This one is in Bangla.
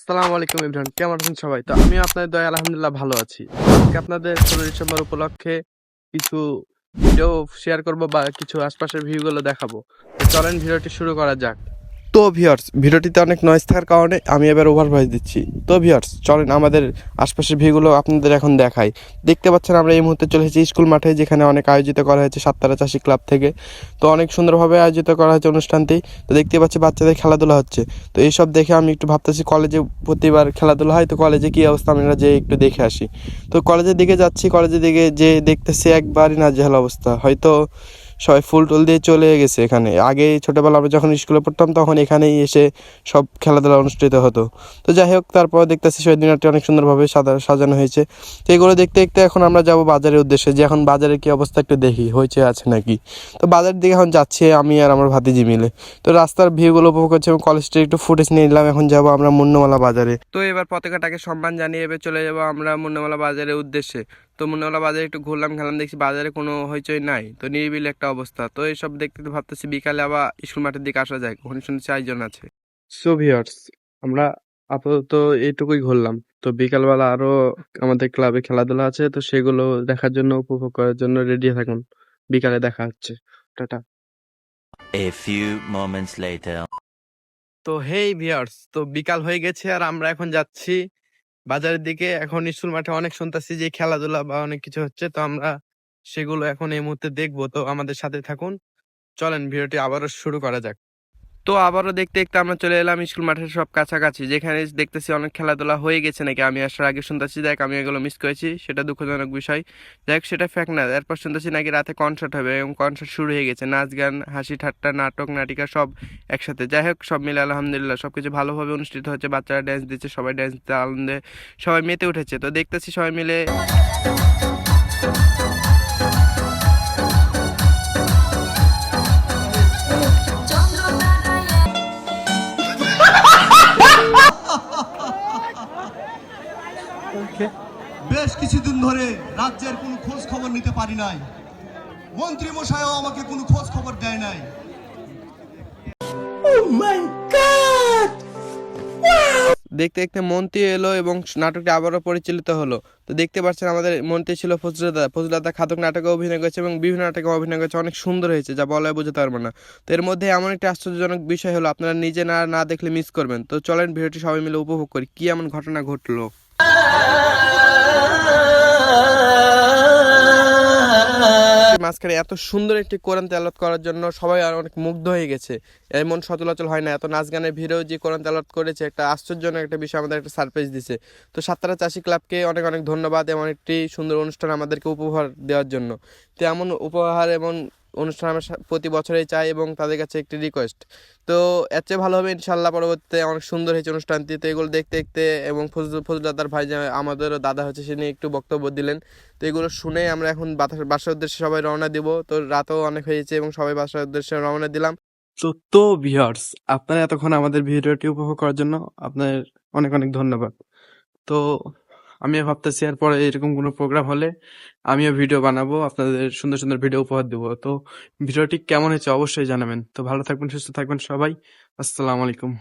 আসসালামু আলাইকুম ইমরান, কেমন আছেন সবাই? তো আমি আপনাদের দয়া, আলহামদুলিল্লাহ ভালো আছি। আজকে আপনাদের ষোলো ডিসেম্বর উপলক্ষে কিছু ভিডিও শেয়ার করব বা কিছু আশপাশের ভিউগুলো দেখাবো। চলেন ভিডিওটি শুরু করা যাক। তো ভিউয়ার্স ভিডিওটিতে অনেক নয়েজ থাকার কারণে আমি এবার ওভার দিচ্ছি। তো ভিউয়ার্স চলেন আমাদের আশপাশের ভিউগুলো আপনাদের এখন দেখাই। দেখতে পাচ্ছেন আমরা এই মুহূর্তে চলে এসেছি স্কুল মাঠে, যেখানে অনেক আয়োজিত করা হয়েছে সাততারা চাষি ক্লাব থেকে। তো অনেক সুন্দরভাবে আয়োজিত করা হয়েছে অনুষ্ঠানটি। তো দেখতে পাচ্ছি বাচ্চাদের খেলাধুলা হচ্ছে। তো এইসব দেখে আমি একটু ভাবতেছি কলেজে প্রতিবার খেলাধুলা হয়? তো কলেজে কী অবস্থা? আমরা যে একটু দেখে আসি। তো কলেজের দিকে যাচ্ছি কলেজের দিকে যে দেখতেছি একবারই না জেহাল অবস্থা। হয়তো সবাই ফুল টুল দিয়ে চলে গেছে এখানে। আগে ছোটোবেলা আমরা যখন স্কুলে পড়তাম, তখন এখানেই এসে সব খেলাধুলা অনুষ্ঠিত হতো। তো যাই হোক, তারপর দেখতেছি শহীদ মিনারটি অনেক সুন্দরভাবে সাদা, সাজানো হয়েছে। তো এগুলো দেখতে দেখতে এখন আমরা যাব বাজারের উদ্দেশ্যে, যে এখন বাজারে কি অবস্থা একটু দেখি, হয়েছে, আছে নাকি? তো বাজারের দিকে এখন যাচ্ছি আমি আর আমার ভাতিজি মিলে। তো রাস্তার ভিউগুলো উপভোগ করছি এবং কলেজটা একটু ফুটেজ নিয়ে নিলাম, এখন যাব আমরা মুন্নমালা বাজারে। তো এবার পতাকাটাকে সম্মান জানিয়ে এবার চলে যাব আমরা মুন্নমালা বাজারের উদ্দেশ্যে। তো মনে হলো বাজারে একটু ঘুরলাম খেলাম দেখছি বাজারে কোনো হইচই নাই। তো নিরিবিলি একটা অবস্থা। তো এইসব দেখতে তো ভাবতেছি বিকালে আবার স্কুল মাঠের দিকে আসা যায় ওখানে শুনেছি আয়োজন আছে। সো ভিউয়ার্স আমরা আপাতত এইটুকুই ঘুরলাম। তো বিকালবেলা আরও আমাদের ক্লাবে খেলাধুলা আছে তো সেগুলো দেখার জন্য উপভোগ করার জন্য রেডি থাকুন। বিকালে দেখা হচ্ছে। Tata. A few moments later. তো হেই ভিউয়ার্স তো বিকাল হয়ে গেছে আর আমরা এখন যাচ্ছি বাজারের দিকে এখন স্কুল মাঠে অনেক শুনতেছি যে খেলাধুলা বা অনেক কিছু হচ্ছে। তো আমরা সেগুলো এখন এই মুহূর্তে দেখব। তো আমাদের সাথে থাকুন। চলেন, ভিডিওটি আবারও শুরু করা যাক। তো আবারও দেখতে দেখতে আমরা চলে এলাম স্কুল মাঠের সব কাছাকাছি, যেখানে দেখতেছি অনেক খেলাধুলা হয়ে গেছে নাকি? আমি আসার আগে শুনতেছি, দেখ আমি এগুলো মিস করেছি, সেটা দুঃখজনক বিষয়। দেখ সেটা ফ্যাক না, এরপর শুনতেছি নাকি রাতে কনসার্ট হবে এবং কনসার্ট শুরু হয়ে গেছে, নাচ গান, হাসি ঠাট্টা, নাটক, নাটিকা সব একসাথে। যাই হোক, সব মিলে আলহামদুলিল্লাহ সব কিছু ভালোভাবে অনুষ্ঠিত হচ্ছে, বাচ্চারা ড্যান্স দিচ্ছে, সবাই ড্যান্স দিতে আনন্দে সবাই মেতে উঠেছে। তো দেখতেছি সবাই মিলে ধরে রাজ্যের কোনো খোঁজ খবর নিতে পারি নাই। মন্ত্রী মশাইও আমাকে কোনো খোঁজ খবর দেয় নাই। দেখতে দেখতে মন্ত্রী এলো এবং নাটকটি আবারও পরিচালিত হলো। তো দেখতে পাচ্ছেন আমাদের মন্ত্রী ছিল ফজলুদা ফজলুদা খাদক নাটকে অভিনয় করেছে এবং বিভিন্ন নাটকে অভিনয় করেছে। অনেক সুন্দর হয়েছে যা বলা বোঝাতে পারব না। তো এর মধ্যে এমন একটি আশ্চর্যজনক বিষয় হলো আপনারা নিজে না না দেখলে মিস করবেন। তো চলেন ভিডিওটি সবাই মিলে উপভোগ করি কি এমন ঘটনা ঘটলো? মাঝখানে এত সুন্দর একটি কোরআন তেলাত করার জন্য সবাই আর অনেক মুগ্ধ হয়ে গেছে। এমন সচলাচল হয় না, এত নাচ গানের ভিড়েও যে কোরআন তেলাত করেছে, একটা আশ্চর্যজনক একটা বিষয় আমাদের একটা সারপ্রাইজ দিছে। তো সাততারা চাষি ক্লাবকে অনেক অনেক ধন্যবাদ এমন একটি সুন্দর অনুষ্ঠান আমাদেরকে উপহার দেওয়ার জন্য। তো এমন উপহার এবং অনুষ্ঠান আমরা প্রতি বছরেই চাই এবং তাদের কাছে একটি রিকোয়েস্ট তো এর চেয়ে ভালো হবে ইনশাল্লাহ পরবর্তীতে অনেক সুন্দর হয়েছে অনুষ্ঠানটি। তো এগুলো দেখতে দেখতে এবং ফজল ফজল দাদার ভাই যে আমাদেরও দাদা হচ্ছে সে নিয়ে একটু বক্তব্য দিলেন। তো এগুলো শুনে আমরা এখন বাসার উদ্দেশ্যে সবাই রওনা দিব। তো রাতও অনেক হয়েছে এবং সবাই বাসার উদ্দেশ্যে রওনা দিলাম। তো তো ভিউয়ার্স আপনারা এতক্ষণ আমাদের ভিডিওটি উপভোগ করার জন্য আপনার অনেক অনেক ধন্যবাদ। তো আমি ভাবতেছি এরপরে এরকম কোনো প্রোগ্রাম হলে আমিও ভিডিও বানাবো, আপনাদের সুন্দর সুন্দর ভিডিও উপহার দেবো। তো ভিডিওটি কেমন হয়েছে অবশ্যই জানাবেন। তো ভালো থাকবেন, সুস্থ থাকবেন সবাই। আসসালামু আলাইকুম।